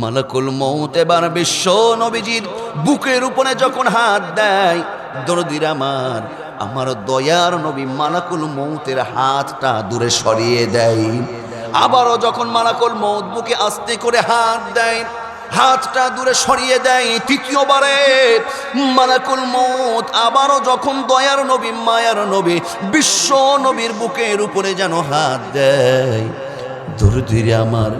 মালাকুল মৌত এবার বিশ্ব নবীজির বুকের উপরে যখন হাত দেয়, দরদির আমার আমার দয়ার নবী মালাকুল মৌতের হাতটা দূরে সরিয়ে দেয়। আবারও যখন মালাকুল মৌত বুকে আস্তে করে হাত দেয়, হাতটা দূরে সরিয়ে দেয় তৃতীয়বারে, মালাকুল মৌত আবারও যখন দয়ার নবী, মায়ার নবী, বিশ্ব নবীর বুকের উপরে যেন হাত দেয়। দূরে দূরে আমার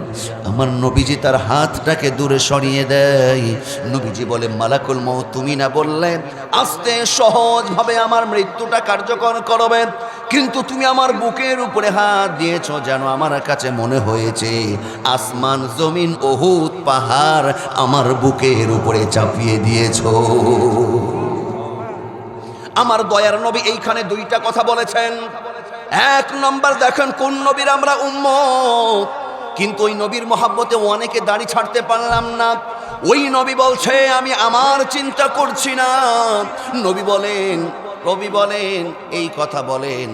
আমার নবীজি তার হাতটাকে দূরে সরিয়ে দেয়। নবীজি বলে, মালাকুল মহ তুমি না বললে আস্তে সহজভাবে আমার মৃত্যুটা কার্যকর করবে। কিন্তু তুমি আমার বুকের উপরে হাত দিয়েছ যেন আমার কাছে মনে হয়েছে, আসমান, জমিন ওহুদ পাহাড় আমার বুকের উপরে চাপিয়ে দিয়েছ। আমার দয়ার নবী এইখানে দুইটা কথা বলেছেন। এক নম্বর দেখেন কোন নবীর আমরা উম্ম কিন্তু ওই নবীর মহাব্বতে অনেকে দাড়ি ছাড়তে পারলাম না। ওই নবী বলছে, আমি আমার চিন্তা করছি না। নবী বলেন নবী বলেন, এই কথা বলেন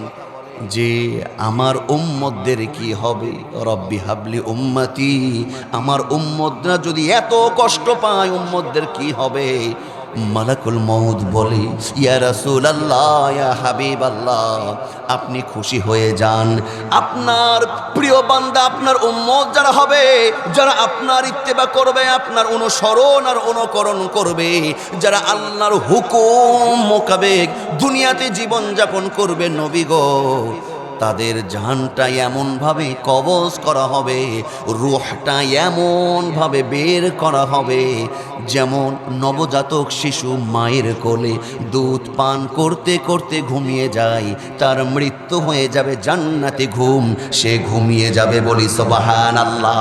যে, আমার উম্মতদের কি হবে? রব্বি হাবলি উম্মতি। আমার উম্মতরা যদি এত কষ্ট পায়, উম্মতদের কি হবে? মালাকুল মৌদ বলে, ইয়া রাসূল আল্লাহ ইয়া হাবিব আল্লাহ আপনি খুশি হয়ে যান। আপনার প্রিয় বান্দা, আপনার উম্মত যারা হবে, যারা আপনার ইত্তেবা করবে, আপনার অনুসরণ আর অনুকরণ করবে, যারা আল্লাহর হুকুম মোকাবেক দুনিয়াতে জীবন যাপন করবে, নবী গো তাদের জানটা এমনভাবে কবজ করা হবে, রুহটা এমনভাবে বের করা হবে, যেমন নবজাতক শিশু মায়ের কোলে দুধ পান করতে করতে ঘুমিয়ে যায়, তার মৃত্যু হয়ে যাবে জান্নাতে ঘুম, সে ঘুমিয়ে যাবে বলি সবাহান আল্লাহ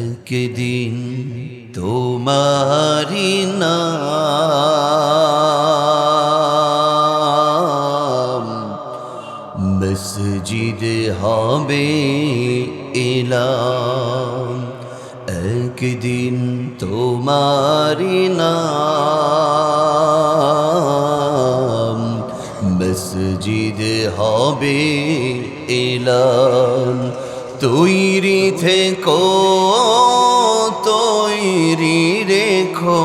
একদিন তোমারি নাম মসজিদ হবে এলাম একদিন তোমারি নাম মসজিদ হবে এলাম তৈরি থেকো রেখো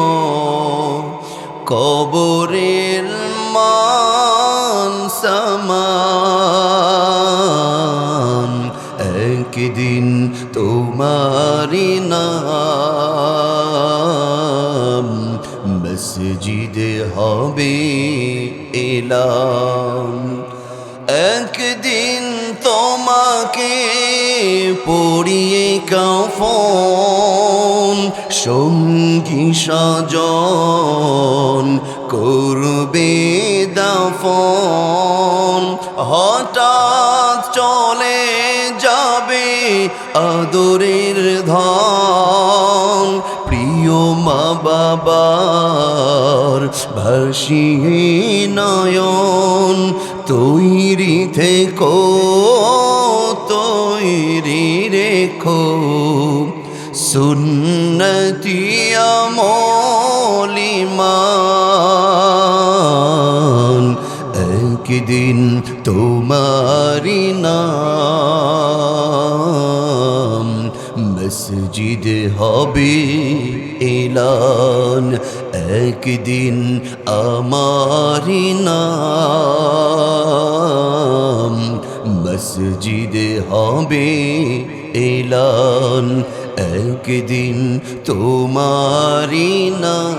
কবরের মান সমান। একদিন তোমারি নাম মসজিদ হবে এলাম। একদিন তোমাকে পড়িয়ে কাফন সঙ্গী করবে দাফন। হঠাৎ চলে যাবে আদরের ধন। প্রিয় মা বাবার ভাসিয়ে নয়ন। তৈরি থেকো, তৈরি রেখো। সুন্নতিয়া মলিমান একদিন তোমারি নাম মসজিদ হবে এলান একদিন আমারি নাম মসজিদ হবে এলান একদিন তোমারি নাম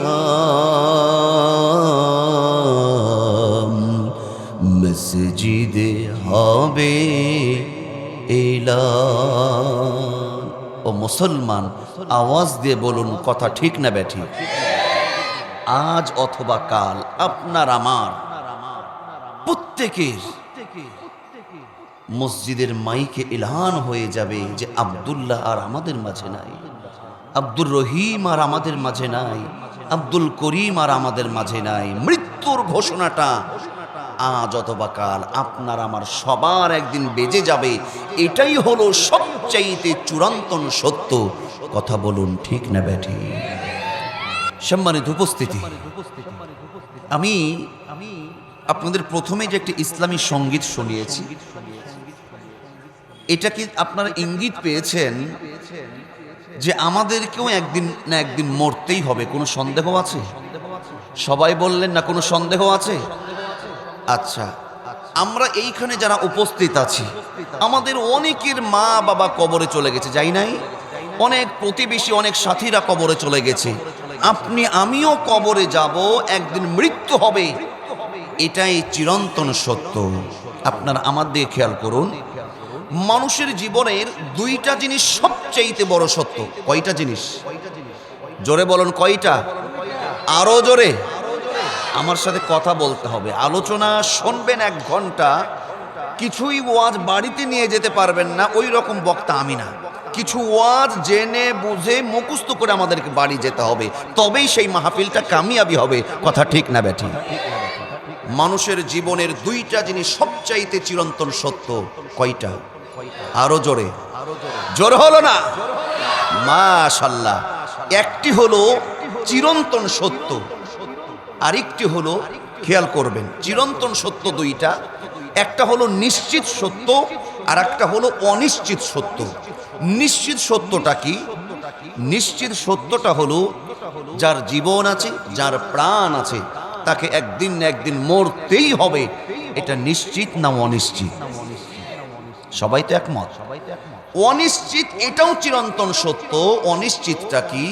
মসজিদে হবে এলান। ও মুসলমান, আওয়াজ দিয়ে বলুন কথা ঠিক না ব্যাঠি? আজ অথবা কাল, আপনার আমার, প্রত্যেকের মসজিদের মাইকে এলান হয়ে যাবে যে আব্দুল্লাহ আর আমাদের মাঝে নাই। আব্দুর রহিম আর আমাদের মাঝে নাই। আব্দুল করিম আর আমাদের মাঝে নাই। মৃত্যুর ঘোষণাটা আজ অথবা কাল আপনার আমার সবার একদিন বেজে যাবে। এটাই হলো সবচাইতে চূড়ান্তন সত্য। কথা বলুন ঠিক না ব্যাঠি? সম্মানিত উপস্থিতি, আমি আপনাদের প্রথমে যে একটি ইসলামী সংগীত শুনিয়েছি এটা কি আপনারা ইঙ্গিত পেয়েছেন যে আমাদেরকেও একদিন না একদিন মরতেই হবে? কোনো সন্দেহ আছে? সবাই বললেন না, কোনো সন্দেহ আছে? আচ্ছা আমরা এইখানে যারা উপস্থিত আছি, আমাদের অনেকের মা বাবা কবরে চলে গেছে, যাই নাই? অনেক প্রতিবেশী, অনেক সাথীরা কবরে চলে গেছে। আপনি, আমিও কবরে যাব, একদিন মৃত্যু হবে। এটাই চিরন্তন সত্য। আপনার আমার দিয়ে খেয়াল করুন। মানুষের জীবনের দুইটা জিনিস সবচাইতে বড় সত্য। কয়টা জিনিস? জোরে বলুন কয়টা? আরও জোরে। আমার সাথে কথা বলতে হবে। আলোচনা শুনবেন এক ঘণ্টা। কিছুই ওয়াজ বাড়িতে নিয়ে যেতে পারবেন না, ওই রকম বক্তা আমি না। কিছু ওয়াজ জেনে, বুঝে, মুখস্থ করে আমাদেরকে বাড়ি যেতে হবে। তবেই সেই মাহফিলটা কামিয়াবি হবে। কথা ঠিক না ব্যাঠি মানুষের জীবনের দুইটা জিনিস সবচাইতে চিরন্তন সত্য। কয়টা? আরও জোরে। জোরে হলো না? মাশাল্লাহ। একটি হলো চিরন্তন সত্য, আরেকটি হলো খেয়াল করবেন, চিরন্তন সত্য দুইটা। একটা হলো নিশ্চিত সত্য আর একটা হলো অনিশ্চিত সত্য। নিশ্চিত সত্যটা কি? নিশ্চিত সত্যটা হলো যার জীবন আছে, যার প্রাণ আছে, তাকে একদিন না একদিন মরতেই হবে। এটা নিশ্চিত না অনিশ্চিত? সবাই তো একমত। অনিশ্চিত এটাও চিরন্তন সত্য, অনিশ্চিতটা কি?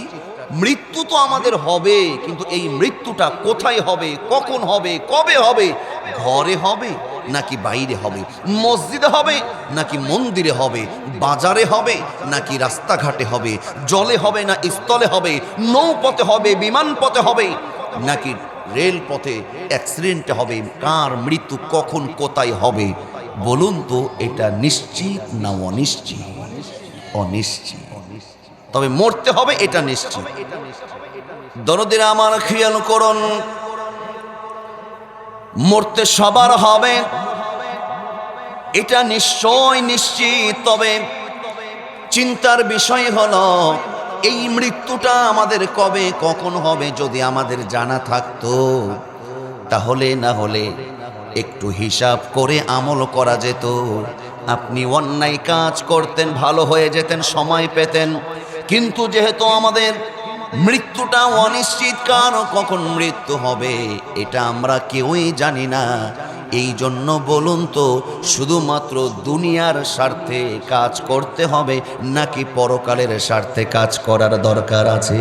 মৃত্যু তো আমাদের হবে, কিন্তু এই মৃত্যুটা কোথায় হবে, কখন হবে, কবে হবে? ঘরে হবে নাকি বাইরে হবে? মসজিদে হবে নাকি মন্দিরে হবে? বাজারে হবে নাকি রাস্তাঘাটে হবে? জলে হবে না স্থলে হবে? নৌপথে হবে বিমান পথে হবে নাকি রেলপথে অ্যাক্সিডেন্টে হবে? কার মৃত্যু কখন, কোথায় হবে? বলুন তো, এটা নিশ্চিত না অনিশ্চিত? অনিশ্চিত। তবে মরতে হবে, এটা নিশ্চিত। দরদির আমার খেয়াল করুন মরতে সবার হবে। এটা নিশ্চয় নিশ্চিত, তবে চিন্তার বিষয় হলো, এই মৃত্যুটা আমাদের কবে, কখন হবে, যদি আমাদের জানা থাকতো, তাহলে না হলে একটু হিসাব করে আমল করা যেত। আপনি অন্যায় কাজ করতেন, ভালো হয়ে যেতেন, সময় পেতেন। কিন্তু যেহেতু আমাদের মৃত্যুটা অনিশ্চিত, কার কখন মৃত্যু হবে, এটা আমরা কেউই জানি না। এই জন্য বলুন তো, শুধুমাত্র দুনিয়ার স্বার্থে কাজ করতে হবে, নাকি পরকালের স্বার্থে কাজ করার দরকার আছে?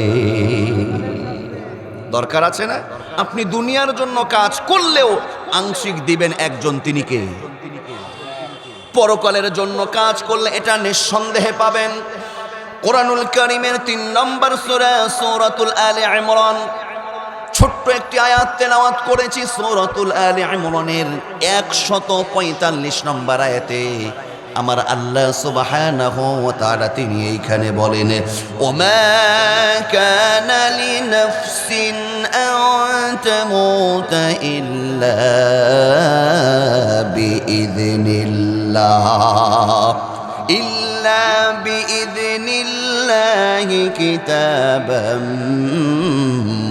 দরকার আছে না? আপনি দুনিয়ার জন্য কাজ করলেও আংশিক দিবেন একজন তিনি কে? পরকালের জন্য কাজ করলে এটা নিঃসন্দেহে পাবেন। কোরআনুল করিমের তিন নম্বর সুরা, সৌরাতুল আলে ইমরান। ছোট্ট একটি আয়াত তেলাওয়াত করেছি সৌরাতুল আলে ইমরানের 145 নম্বর আয়াতে। আমার আল্লাহ সুবহানাহু ওয়া তাআলা তিনি এইখানে বলেন ওমা কানা লিনাফসিন আন তামুত ইল্লা বিইذنিল্লাহ ইল্লা বিইذنিল্লাহি কিতাবাম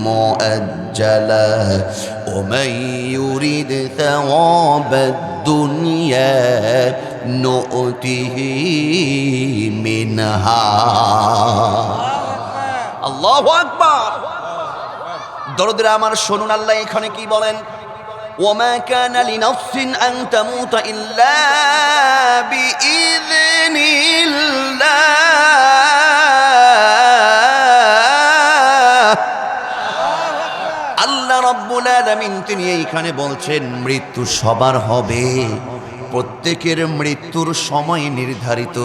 مؤجلا ومن يريد ثواب الدنيا نؤته منها الله أكبر দরদের আমার শুনুন আল্লাহ এখানে কি বলেন وما كان لنفس أن تموت إلا তিনি এইখানে বলছেন, মৃত্যু সবার হবে। প্রত্যেকের মৃত্যুর সময় নির্ধারিত।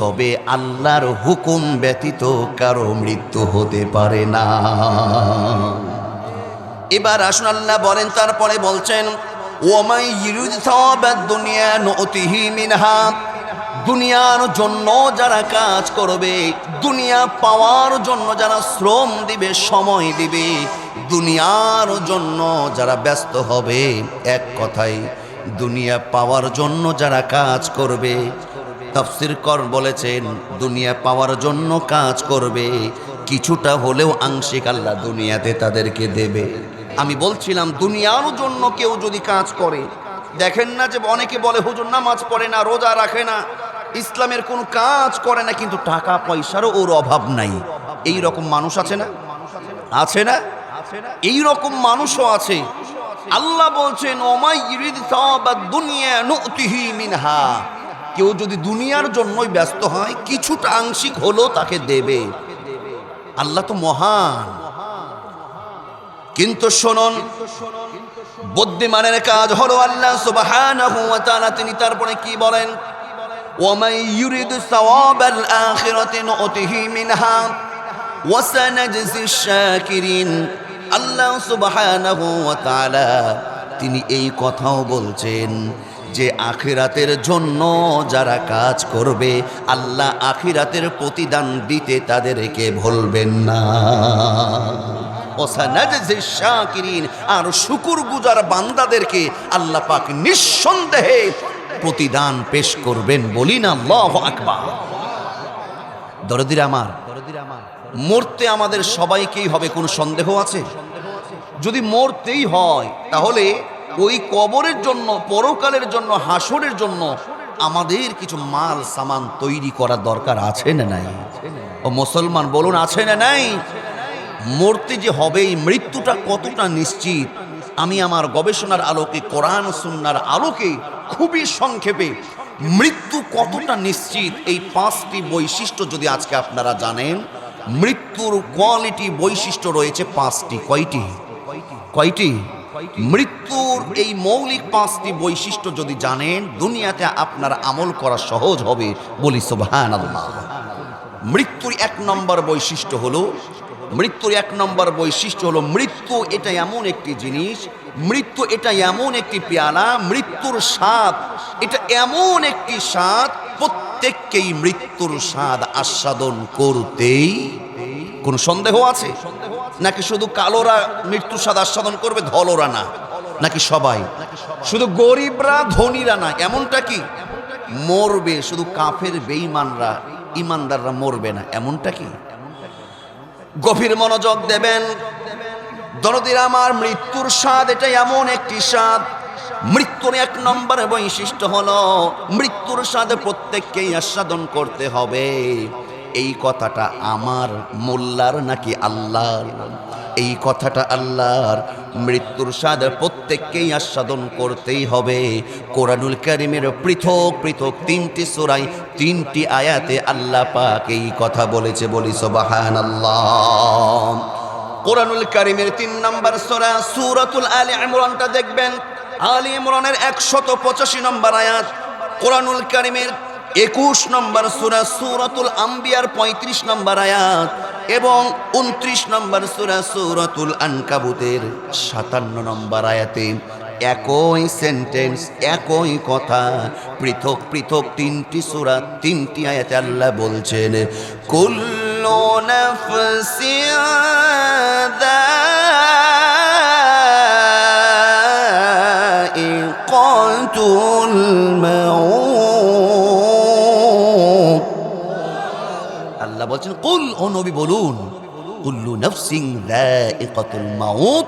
তবে আল্লাহর হুকুম ব্যতীত কারও মৃত্যু হতে পারে না। এবার আসুন আল্লাহ বলেন, তারপরে বলছেন দুনিয়ার জন্য যারা কাজ করবে, দুনিয়া পাওয়ার জন্য যারা শ্রম দিবে, সময় দিবে দুনিয়ার জন্য যারা ব্যস্ত হবে, এক কথায় দুনিয়া পাওয়ার জন্য যারা কাজ করবে, তফসির কর বলেছেন, দুনিয়া পাওয়ার জন্য কাজ করবে, কিছুটা হলেও আংশিক আল্লাহ দুনিয়াতে তাদেরকে দেবে। আমি বলছিলাম, দুনিয়ার জন্য কেউ যদি কাজ করে, দেখেন না যে অনেকে বলে, হুজুর, নামাজ পড়ে না, রোজা রাখে না। ইসলামের কোনো কাজ করে না, কিন্তু টাকা পয়সারও ওর অভাব নাই। এই রকম মানুষ আছে না? আছে না? এই রকম মানুষও আছে আল্লাহ বলছেন ওমাই ইরিদ সাওয়াবাদ দুনিয়া নুতিহি মিনহা কেউ যদি দুনিয়ার জন্যই ব্যস্ত হয় কিছুটা আংশিক হলো তাকে দেবে আল্লাহ তো মহান কিন্তু শুনুন বুদ্ধিমানের কাজ হলো আল্লাহ সুবহানাহু ওয়া তাআলা তিনি তারপরে কি বলেন ومن يريد ثواب الآخرة نؤته منها وسنجزي الشاكرين আল্লাহ তিনি এই কথাও বলছেন যে আখিরাতের জন্য যারা কাজ করবে, আল্লাহ আখিরাতের প্রতিদান দিতে তাদেরকে ভুলবেন না। আর শুকুর গুজার বান্দাদেরকে আল্লাহ পাক নিঃসন্দেহে প্রতিদান পেশ করবেন বলি না দরদির আমার। মরতে আমাদের সবাইকেই হবে, কোনো সন্দেহ আছে? যদি মরতেই হয়, তাহলে ওই কবরের জন্য, পরকালের জন্য, হাসরের জন্য আমাদের কিছু মাল, সামান তৈরি করা দরকার আছে না নাই? ও মুসলমান, বলুন আছে না নাই? মরতে যে হবেই, মৃত্যুটা কতটা নিশ্চিত? আমি আমার গবেষণার আলোকে, কোরআন সুন্নার আলোকে খুবই সংক্ষেপে মৃত্যু কতটা নিশ্চিত? এই পাঁচটি বৈশিষ্ট্য যদি আজকে আপনারা জানেন মৃত্যুর কোয়ালিটি বৈশিষ্ট্য রয়েছে পাঁচটি। কয়টি? কয়টি? মৃত্যুর এই মৌলিক পাঁচটি বৈশিষ্ট্য যদি জানেন, দুনিয়াতে আপনার আমল করা সহজ হবে বলি আল্লাহ মৃত্যুর এক নম্বর বৈশিষ্ট্য হলো মৃত্যুর এক নম্বর বৈশিষ্ট্য হলো মৃত্যু এটা এমন একটি জিনিস, মৃত্যু এটা এমন একটি পেয়ালা, মৃত্যুর স্বাদ এটা এমন একটি স্বাদ, প্রত্যেককেই মৃত্যুর স্বাদ আস্বাদন করতেই কোনো সন্দেহ আছে? নাকি শুধু কালোরা মৃত্যুর স্বাদ আস্বাদন করবে, ধলোরা না? নাকি সবাই? শুধু গরিবরা, ধনীরা না, এমনটা কি? মরবে, শুধু কাফের, বেঈমানরা ইমানদাররা মরবে না, এমনটা কি? গভীর মনোযোগ দেবেন। দরদির আমার মৃত্যুর স্বাদ এটা এমন একটি স্বাদ। মৃত্যুর এক নম্বর বৈশিষ্ট্য হল, মৃত্যুর স্বাদে প্রত্যেককেই আস্বাদন করতে হবে। এই কথাটা আমার, মোল্লার নাকি আল্লাহর? এই কথাটা আল্লাহর। মৃত্যুর স্বাদ প্রত্যেককেই আস্বাদন করতেই হবে। কোরআনুল করিমের পৃথক পৃথক তিনটি সোরাই তিনটি আয়াতে আল্লাহ পাক এই কথা বলেছে বলি সোবাহান আল্লাহ কোরআনুল করিমের তিন নম্বর সোরা সুরাতুল আলী ইমরানটা দেখবেন। আলী ইমরানের একশত পঁচাশি নম্বর আয়াত। কোরআনুল কারিমের একুশ নম্বর সুরা সুরতুল আম্বিয়ার পঁয়ত্রিশ নম্বর আয়াত এবং উনত্রিশ নম্বর সুরা সুরাতুল আনকাবুতের সাতান্ন নম্বর আয়াতে একই সেন্টেন্স, একই কথা, পৃথক পৃথক তিনটি সুরা, তিনটি আয়াতে আল্লাহ বলছেন, কুল্লু নাফসিন যায়িকাতুল আল্লাহ বলছেন, কুল, ও নবী বলুন, কুল্লু নফসিং মাউত,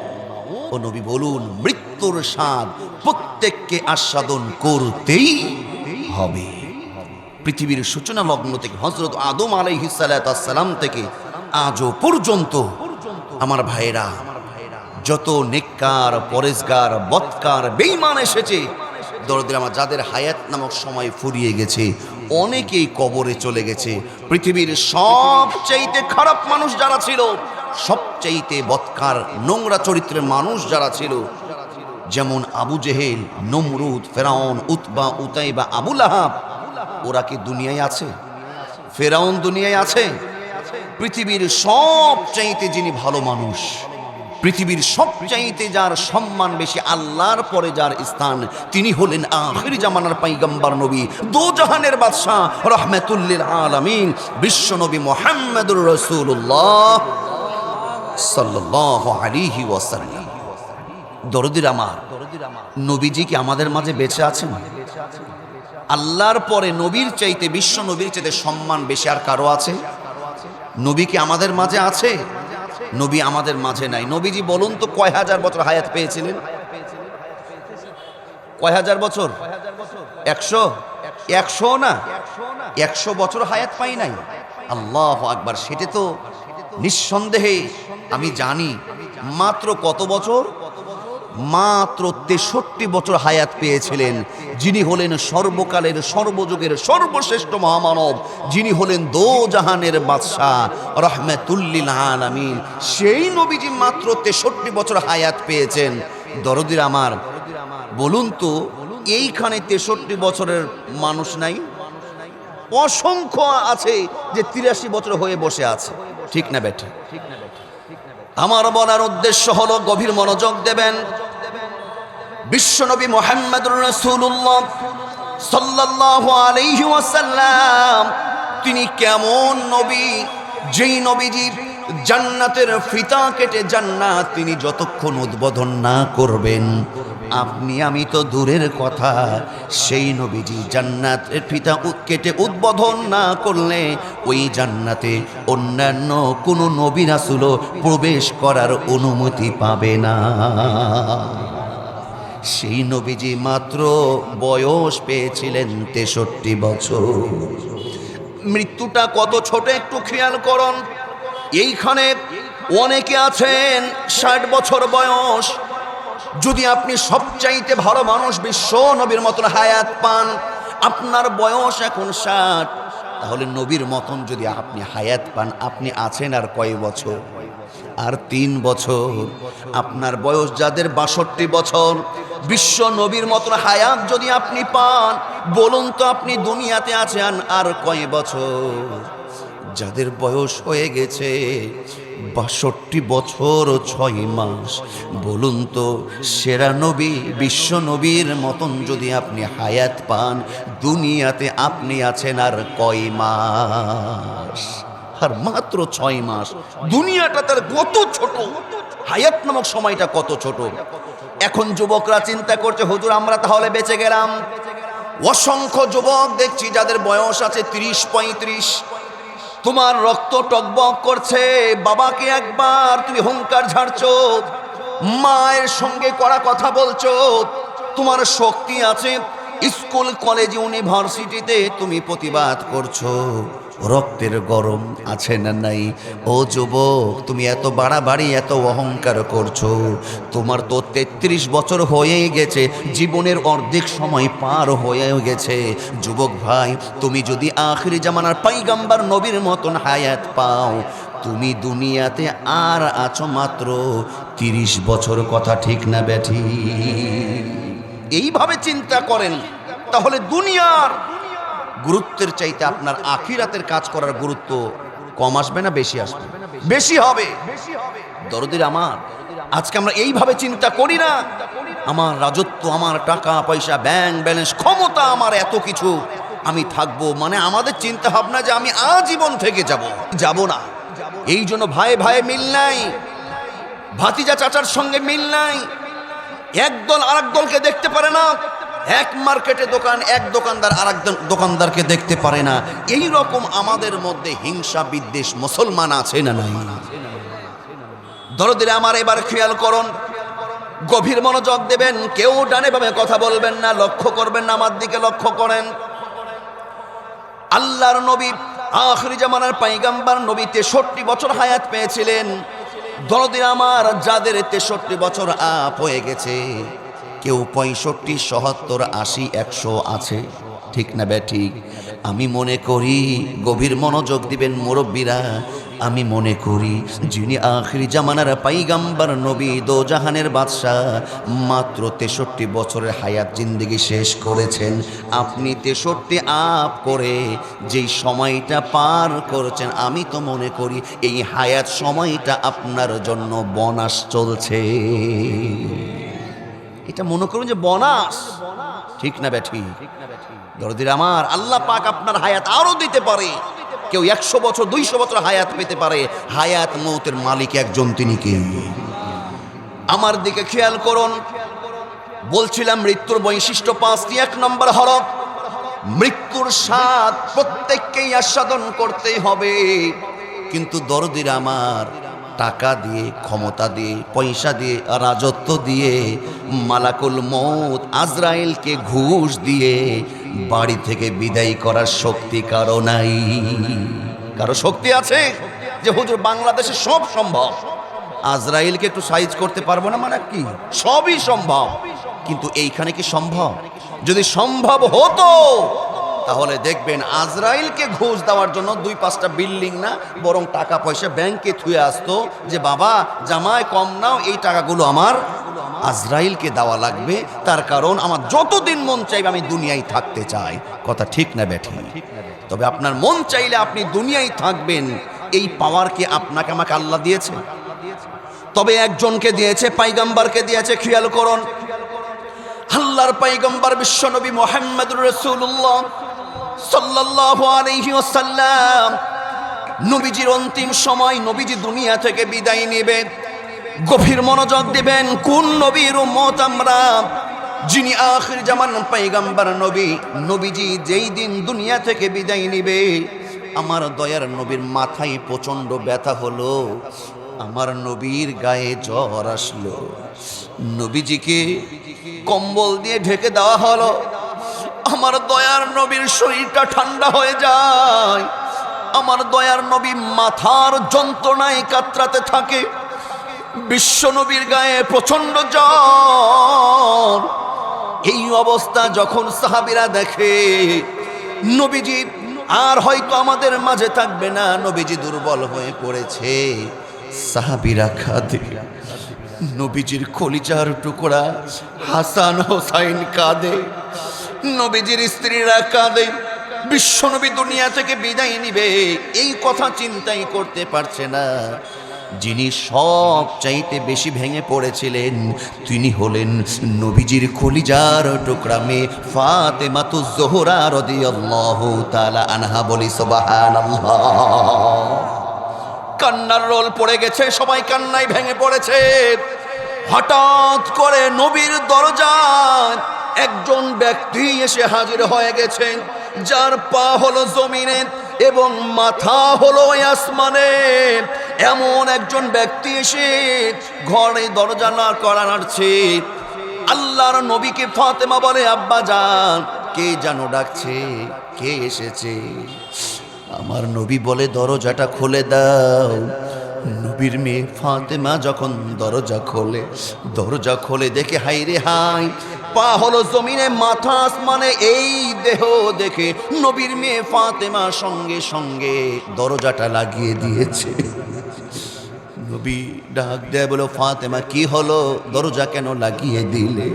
ও নবী বলুন, মৃত্যুর স্বাদ প্রত্যেককে আস্বাদন করতেই হবে। পৃথিবীর সূচনা লগ্ন থেকে হজরত আদম আলাইহিসালাম থেকে আজও পর্যন্ত আমার ভাইরা যত নেককার পরেশগার বৎকার বেইমান এসেছে, দরদের আমার যাদের হায়াত নামক সময় ফুরিয়ে গেছে অনেকেই কবরে চলে গেছে। পৃথিবীর সবচাইতে খারাপ মানুষ যারা ছিল, সবচাইতে বৎকার নোংরা চরিত্রের মানুষ যারা ছিল, যেমন আবু জেহেল, নমরুদ, ফেরাউন, উতবা, উতাইবা আবুল আহাব ওরা কি দুনিয়ায় আছে? ফেরাউন দুনিয়ায় আছে? পৃথিবীর সবচাইতে যিনি ভালো মানুষ পৃথিবীর সবচাইতে যার সম্মান বেশি আল্লাহর পরে যার স্থান, তিনি হলেন আখির জামানার পাইগম্বার নবী দো জাহানের বাদশাহ রহমেতুল্লিল আলমিন, বিশ্ব নবী মোহাম্মদুর রসুল্লাহ সাল্লাহ আলিহি ওয়াসাল্লাম। দরদির আমার নবীজি কি আমাদের মাঝে বেঁচে আছেন? আল্লাহর পরে নবীর চাইতে, বিশ্ব নবীর চাইতে সম্মান বেশি আর কারও আছে? নবী কি আমাদের মাঝে আছে? নবী আমাদের মাঝে নাই। নবীজি বলুন তো কয় হাজার বছর হায়াত পেয়েছিলেন? কয় হাজার বছর? একশো? একশো না? একশো বছর হায়াত পাই নাই। আল্লাহ আকবার, সেটা তো নিঃসন্দেহে আমি জানি। মাত্র কত বছর? মাত্র তেষট্টি বছর হায়াত পেয়েছিলেন। যিনি হলেন সর্বকালের, সর্বযুগের সর্বশ্রেষ্ঠ মহামানব। যিনি হলেন দো জাহানের বাদশাহ। রহমেতুল্লিল আলামিন। সেই নবীজি মাত্র তেষট্টি বছর হায়াত পেয়েছেন। দরদির আমার, বলুন তো, এইখানে তেষট্টি বছরের মানুষ নাই? অসংখ্য আছে যে তিরাশি বছর হয়ে বসে আছে। ঠিক না বেটা? আমার বলার উদ্দেশ্য হলো গভীর মনোযোগ দেবেন। বিশ্বনবী মোহাম্মদুর রাসূলুল্লাহ সাল্লাল্লাহু আলাইহি ওয়াসাল্লাম, তিনি কেমন নবী? যেই নবীজি জান্নাতের ফিতা কেটে জান্নাত তিনি যতক্ষণ উদ্বোধন না করবেন। আপনি, আমি তো দূরের কথা, সেই নবীজি জান্নাতের ফিতা কেটে উদ্বোধন না করলে ওই জান্নাতে অন্যান্য কোনো নবী রাসূলও প্রবেশ করার অনুমতি পাবে না। সেই নবীজি মাত্র বয়স পেয়েছিলেন তেষট্টি বছর। মৃত্যুটা কত ছোট একটু খেয়াল করুন। এইখানে অনেকে আছেন ষাট বছর বয়স। যদি আপনি সবচাইতে ভালো মানুষ বিশ্ব নবীর মতন হায়াত পান, আপনার বয়স এখন ষাট, তাহলে নবীর মতন যদি আপনি হায়াত পান, আপনি আছেন আর কয় বছর? আর তিন বছর। আপনার বয়স যাদের বাষট্টি বছর বিশ্ব নবীর মতন হায়াত যদি আপনি পান, বলুন তো আপনি দুনিয়াতে আছেন আর কয় বছর? যাদের বয়স হয়ে গেছে বাষট্টি বছর ছয় মাস, বলুন তো সেরা নবী, বিশ্ব নবীর মতন যদি আপনি হায়াত পান, দুনিয়াতে আপনি আছেন আর কয় মাস? আর মাত্র ছয় মাস। দুনিয়াটা তার কত ছোট। হায়াত নামক সময়টা কত ছোট? এখন যুবকরা চিন্তা করছে, হুজুর, আমরা তাহলে বেঁচে গেলাম। অসংখ্য যুবক দেখছি যাদের বয়স আছে তিরিশ, পঁয়ত্রিশ। তোমার রক্ত টকবক করছে, বাবাকে একবার তুমি হুঙ্কার ঝাড়ছো, মায়ের সঙ্গে করা কথা বলছো, তোমার শক্তি আছে, স্কুল, কলেজ, ইউনিভার্সিটিতে তুমি প্রতিবাদ করছ। রক্তের গরম আছে না নাই? ও যুবক, তুমি এত বাড়াবাড়ি, এত অহংকার করছ। তোমার তো তেত্রিশ বছর হয়ে গেছে, জীবনের অর্ধেক সময় পার হয়ে গেছে। যুবক ভাই, তুমি যদি আখরি জামানার পাইগাম্বার নবীর মতন হায়াত পাও, তুমি দুনিয়াতে আর আছো মাত্র তিরিশ বছর, কথা ঠিক না ব্যাঠি? এইভাবে চিন্তা করেন, তাহলে দুনিয়ার গুরুত্বের চাইতে আপনার আখিরাতের কাজ করার গুরুত্ব কম আসবে না, বেশি আসবে? বেশি হবে। দরদির আমার, আজকে আমরা এইভাবে চিন্তা করি না। আমার রাজত্ব, আমার টাকা, পয়সা, ব্যাংক ব্যালেন্স, ক্ষমতা আমার এত কিছু। আমি থাকব মানে আমাদের চিন্তা ভাবনা যে আমি আজীবন থেকে যাব। যাব না। এই জন্য ভাই ভাই মিল নাই। ভাতিজা চাচার সঙ্গে মিল নাই। একদল আরেক দলকে দেখতে পারে না। এক মার্কেটে দোকান, এক দোকানদার আরেক দ- দোকানদারকে দেখতে পারে না। এই রকম আমাদের মধ্যে হিংসা, বিদ্বেষ, মুসলমান আছে না নাই? দরদিরে আমার এবার খেয়াল করুন। গভীর মনোযোগ দেবেন, কেউ ডানে ভাবে কথা বলবেন না, লক্ষ্য করবেন না, আমার দিকে লক্ষ্য করেন। আল্লাহর নবী আখরি জামানার পাইগাম্বার নবী তেষট্টি বছর হায়াত পেয়েছিলেন। দরদিন আমার যাদের তেষট্টি বছর আপ হয়ে গেছে। কেউ পঁয়ষট্টি সহাত্তর আশি, একশো আছে। ঠিক না বে, ঠিক? আমি মনে করি গভীর মনোযোগ দিবেন মুরব্বীরা। আমি মনে করি যিনি আখরি জামানার পাইগাম্বার নবী দো জাহানের বাদশাহ, মাত্র তেষট্টি বছরের হায়াত জিন্দিগি শেষ করেছেন। আপনি তেষট্টি আপ করে যেই সময়টা পার করেছেন, আমি তো মনে করি এই হায়াত সময়টা আপনার জন্য বনাস চলছে। এটা মনে করুন যে বনাস। ঠিক না ব্যাঠি দরদির আমার, আল্লাহ পাক আপনার হায়াত আরও দিতে পারে। কেউ একশো বছর, দুইশো বছর হায়াত পেতে পারে। হায়াত মৌতের মালিক একজন তিনি কে? আমার দিকে খেয়াল করুন। বলছিলাম মৃত্যুর বৈশিষ্ট্য পাঁচটি। এক নম্বর হরফ, মৃত্যুর স্বাদ প্রত্যেককেই আস্বাদন করতেই হবে। কিন্তু দরদির আমার টাকা দিয়ে, ক্ষমতা দিয়ে, পয়সা দিয়ে, রাজত্ব দিয়ে, মালাকুল মত আজরাইলকে ঘুষ দিয়ে বাড়ি থেকে বিদায় করার শক্তি কারও নাই। কারও শক্তি আছে যে, হুজুর, বাংলাদেশে সব সম্ভব। আজরাইলকে একটু সাইজ করতে পারব না মানে কি? সবই সম্ভব। কিন্তু এইখানে কি সম্ভব? যদি সম্ভব হতো তাহলে দেখবেন আজরাইলকে ঘুষ দেওয়ার জন্য দুই পাঁচটা বিল্ডিং না, বরং টাকা পয়সা ব্যাংকে থুয়ে আসতো যে, বাবা জামায় কম নাও, এই টাকাগুলো আমার আজরাইলকে দেওয়া লাগবে। তার কারণ আমার যতদিন মন চাইবে আমি দুনিয়ায় থাকতে চাই। কথা ঠিক না, ব্যাঠি? তবে আপনার মন চাইলে আপনি দুনিয়ায় থাকবেন। এই পাওয়ারকে আপনাকে আমাকে আল্লাহ দিয়েছে? তবে একজনকে দিয়েছে, পাইগাম্বারকে দিয়েছে, খেয়াল করুন। আল্লাহর পাইগম্বর বিশ্বনবী মোহাম্মদুর রসুল্লাহ সাল্লাল্লাহু আলাইহি ওয়াসাল্লাম নবীজির অন্তিম সময় নবীজি দুনিয়া থেকে বিদায় নেবেন, গভীর মনোযোগ দিবেন, কোন নবীর উম্মত আমরা? যিনি আখির জামান পাইগাম্বার নবী, নবীজি যেই দিন দুনিয়া থেকে বিদায় নিবে, আমার দয়ার নবীর মাথায় প্রচণ্ড ব্যথা হলো, আমার নবীর গায়ে জ্বর আসলো। নবীজিকে কম্বল দিয়ে ঢেকে দেওয়া হলো। আমার দয়ার নবীর শরীরটা ঠান্ডা হয়ে যায়। আমার দয়ার নবী মাথার যন্ত্রণায় কাতরাতে থাকে। বিশ্ব নবীর গায়ে প্রচণ্ড জ্বর। এই অবস্থা যখন সাহাবিরা দেখে, নবীজি, আর হয়তো আমাদের মাঝে থাকবে না, নবীজি দুর্বল হয়ে পড়েছে। সাহাবিরা খাদে নবীজির কলিজার টুকরা হাসান হোসাইন কাঁদে। নবীজির স্ত্রীরা কাঁদে। বিশ্বনবী দুনিয়া থেকে বিদায় নিবে, এই কথা চিন্তাই করতে পারছে না। যিনি সব চাইতে বেশি ভেঙে পড়েছিলেন, তিনি হলেন নবীজির খলিজার টুকরা মেয়ে ফাতেমা তু জোহরা রদিয়াল্লাহু তাআলা আনহা বলি, সুবহানাল্লাহ। কান্নার রোল পড়ে গেছে, সবাই কান্নায় ভেঙে পড়েছে। হঠাৎ করে নবীর দরজায় একজন ব্যক্তি এসে হাজির হয়ে গেছেন, যার পা হলো জমিনে এবং মাথা হলো আসমানে। এমন একজন ব্যক্তি এসে ঘরে দরজা না করা নাড়ছে আল্লাহর নবীকে ফাতেমা বলে, আব্বা যান কে জানো ডাকছে? কে এসেছে? আমার নবী বলে, দরজাটা খুলে দাও। নবীর মেয়ে ফাতেমা যখন দরজা খোলে দরজা খোলে দেখে হাই রে হাই পা হলো জমিনে, মাথা আসমানে, এই দেহ দেখে নবীর মেয়ে ফাতেমা সঙ্গে সঙ্গে দরজাটা লাগিয়ে দিয়েছে। নবী ডাক দেয় বলো ফাতেমা, কি হলো? দরজা কেন লাগিয়ে দিলে?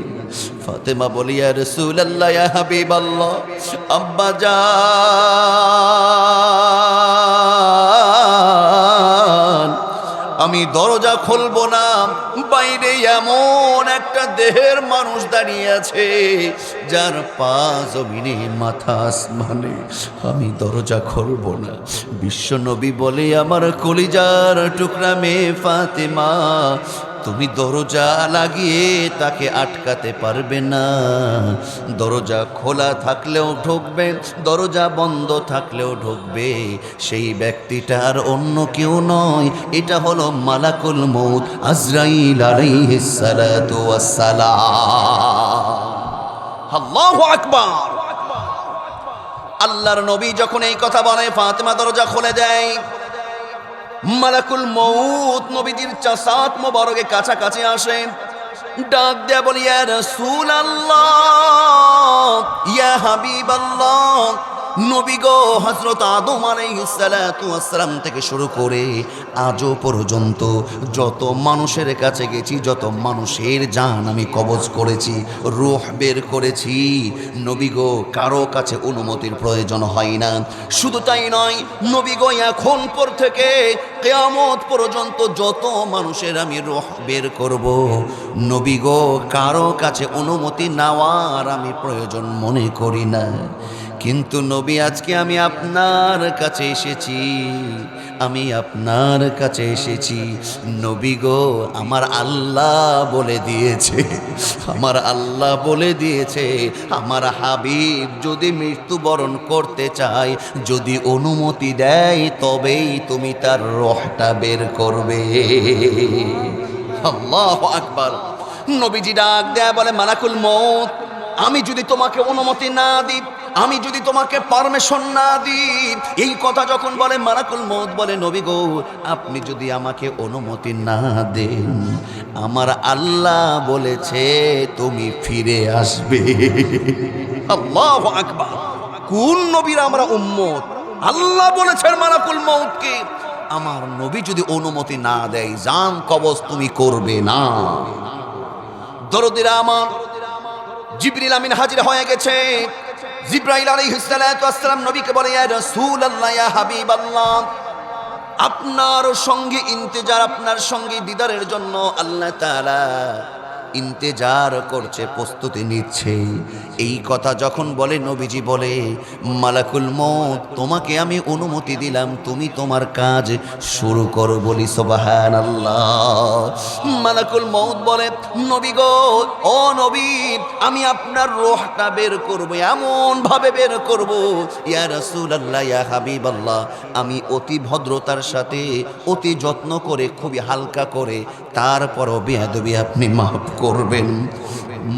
ফাতেমা বলি আর রসুল আল্লাহ হাবিব আল্লাহ আব্বা যান আমি দরজা খুলব না। বাইরে এমন একটা দেহের মানুষ দাঁড়িয়ে আছে, যার পা জমিনে, মাথা আসমানে। আমি দরজা খুলব না। বিশ্বনবী বলে, আমার কলিজার টুকরা মেয়ে ফাতেমা তুমি দরজা লাগিয়ে তাকে আটকাতে পারবে না। দরজা খোলা থাকলেও ঢুকবে, দরজা বন্ধ থাকলেও ঢুকবে। সেই ব্যক্তিটার অন্য কেউ নয়, এটা হলো মালাকুল মৌত আজরাইল আল্লাহু আকবার। আল্লাহর নবী যখন এই কথা বলে, ফাতেমা দরজা খুলে দেয়। মালাকুল মৌত নবীজির চাষাত মোবারকে কাছাকাছি আসেন ডাক দেয়া বলি, ইয়া রাসূল আল্লাহ ইয়া হাবিব আল্লাহ নবী গো হজরত আদম আলাইহিসসালাম থেকে শুরু করে আজও পর্যন্ত যত মানুষের কাছে গেছি, যত মানুষের জান আমি কবজ করেছি, রুহ বের করেছি, নবী গো, কারও কাছে অনুমতির প্রয়োজন হয় না। শুধু তাই নয়, নবী গো, এখন পর থেকে কেয়ামত পর্যন্ত যত মানুষের আমি রুহ বের করব, নবী গো, কারও কাছে অনুমতি নেওয়ার আমি প্রয়োজন মনে করি না। কিন্তু নবী, আজকে আমি আপনার কাছে এসেছি। আমি আপনার কাছে এসেছি। নবী গো, আমার আল্লাহ বলে দিয়েছে। আমার আল্লাহ বলে দিয়েছে, আমার হাবিব যদি মৃত্যুবরণ করতে চায়, যদি অনুমতি দেয়, তবেই তুমি তার রহটা বের করবে। আল্লাহ আকবার। নবীজি ডাক দেয় বলে, মালাকুল মত আমি যদি তোমাকে অনুমতি না দিই আমি যদি তোমাকে পারমিশন না দিই, এই কথা যখন বলে মারাকুল মৌত বলে, নবী গো, আপনি যদি আমাকে অনুমতি না দেন, আমার আল্লাহ বলেছে তুমি ফিরে আসবে। আকবার। কোন নবীর আমরা উম্মত? আল্লাহ বলেছেন মারাকুল মৌতকে আমার নবী যদি অনুমতি না দেয়, জান কবজ তুমি করবে না। দরদিরা আমার জিবরিল আমিন হাজির হয়ে গেছে। জিব্রাইল আলাইহিসসালাম নবীকে বলে, ইয়া রাসূলুল্লাহ, ইয়া হাবিবাল্লাহ, আপনার সঙ্গে ইন্তেজার আপনার সঙ্গে দিদারের জন্য আল্লাহ তাআলা ইন্তেজার করছে, প্রস্তুতি নিচ্ছে। এই কথা যখন বলে নবীজি বলে, মালাকুল মত তোমাকে আমি অনুমতি দিলাম, তুমি তোমার কাজ শুরু করো বলি সোবাহান আল্লাহ মালাকুল মৌত বলে, নবী গো, ও নবী, আমি আপনার রোহটা বের করব এমন ভাবে বের করব। ইয়া রাসূল আল্লাহ ইয়া হাবিব আল্লাহ আমি অতি ভদ্রতার সাথে, অতি যত্ন করে, খুবই হালকা করে, তারপরও বেয়াদবি আপনি মাফ করবেন।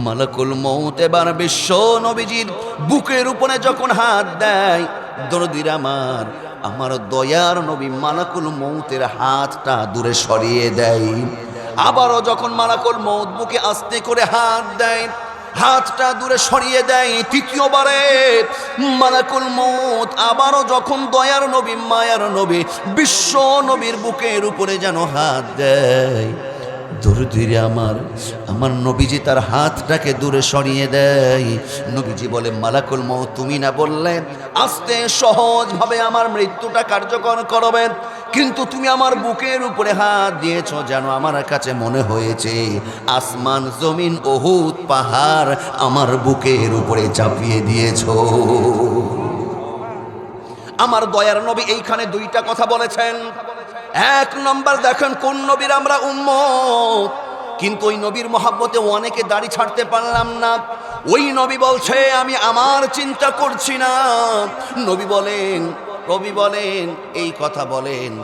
মালাকুল মৌত এবার বিশ্ব নবীজির বুকের উপরে যখন হাত দেয়, দরদির আমার আমার দয়ার নবী মালাকুল মৌতের হাতটা দূরে সরিয়ে দেয়। আবারও যখন মালাকুল মৌত বুকে আস্তে করে হাত দেয়, হাতটা দূরে সরিয়ে দেয় তৃতীয়বারে, মালাকুল মৌত আবারও যখন দয়ার নবী, মায়ার নবী, বিশ্ব নবীর বুকের উপরে যেন হাত দেয়। দূরে দূরে আমার আমার নবীজি তার হাতটাকে দূরে সরিয়ে দেয়। নবীজি বলে, মালাকুল মৌ তুমি না বললে আস্তে সহজভাবে আমার মৃত্যুটা কার্যকর করবেন কিন্তু তুমি আমার বুকের উপরে হাত দিয়েছ যেন আমার কাছে মনে হয়েছে, আসমান, জমিন অহুত পাহাড় আমার বুকের উপরে চাপিয়ে দিয়েছ। আমার দয়ার নবী এইখানে দুইটা কথা বলেছেন। এক নম্বর দেখেন কোন নবীর আমরা উম্মত। কিন্তু ওই নবীর মহাব্বতে অনেকে দাড়ি ছাড়তে পারলাম না। ওই নবী বলছে, আমি আমার চিন্তা করছি না। নবী বলেন, রবি বলেন, এই কথা বলেন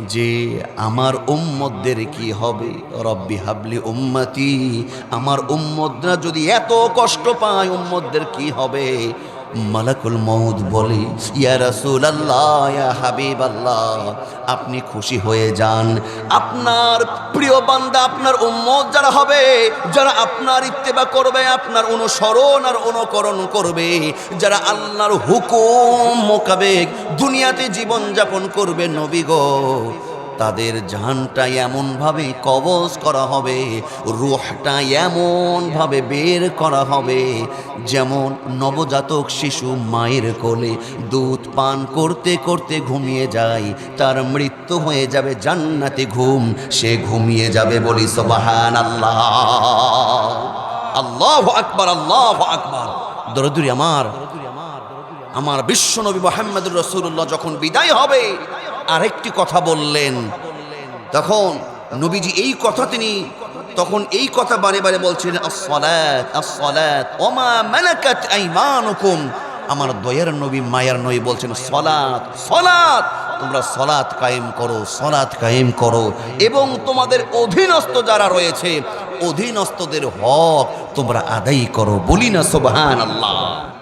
যে, আমার উম্মতদের কি হবে? রব্বি হাবলি উম্মতি। আমার উম্মতরা যদি এত কষ্ট পায়, উম্মতদের কি হবে? মালাকুল মৌদ বলে, ইয়া রাসূল আল্লাহ ইয়া হাবিব আল্লাহ আপনি খুশি হয়ে যান। আপনার প্রিয় বান্দা, আপনার উম্মত যারা হবে, যারা আপনার ইত্তেবা করবে, আপনার অনুসরণ আর অনুকরণ করবে, যারা আল্লাহর হুকুম মোকাবেক দুনিয়াতে জীবন যাপন করবে, নবী গো তাদের জানটা এমনভাবে কবজ করা হবে, রুহটা এমনভাবে বের করা হবে, যেমন নবজাতক শিশু মায়ের কোলে দুধ পান করতে করতে ঘুমিয়ে যায়, তার মৃত্যু হয়ে যাবে জান্নাতে ঘুম, সে ঘুমিয়ে যাবে বলি সবাহান আল্লাহ আল্লাহ আকবার আল্লাহ আকবার। দরদুরি আমার আমার বিশ্বনবী মোহাম্মদুর রসুল্লাহ যখন বিদায় হবে আরেকটি কথা বললেন। তখন নবীজি এই কথা তিনি তখন এই কথা বারে বারে বলছেন আইমানুকুম। আমার দয়ার নবী, মায়ার নবী বলছেন, সলাত সলাত, তোমরা সলাত কায়েম করো, সলাত কায়েম করো। এবং তোমাদের অধীনস্থ যারা রয়েছে, অধীনস্থদের হক তোমরা আদায় করো। বলি না সুবহান আল্লাহ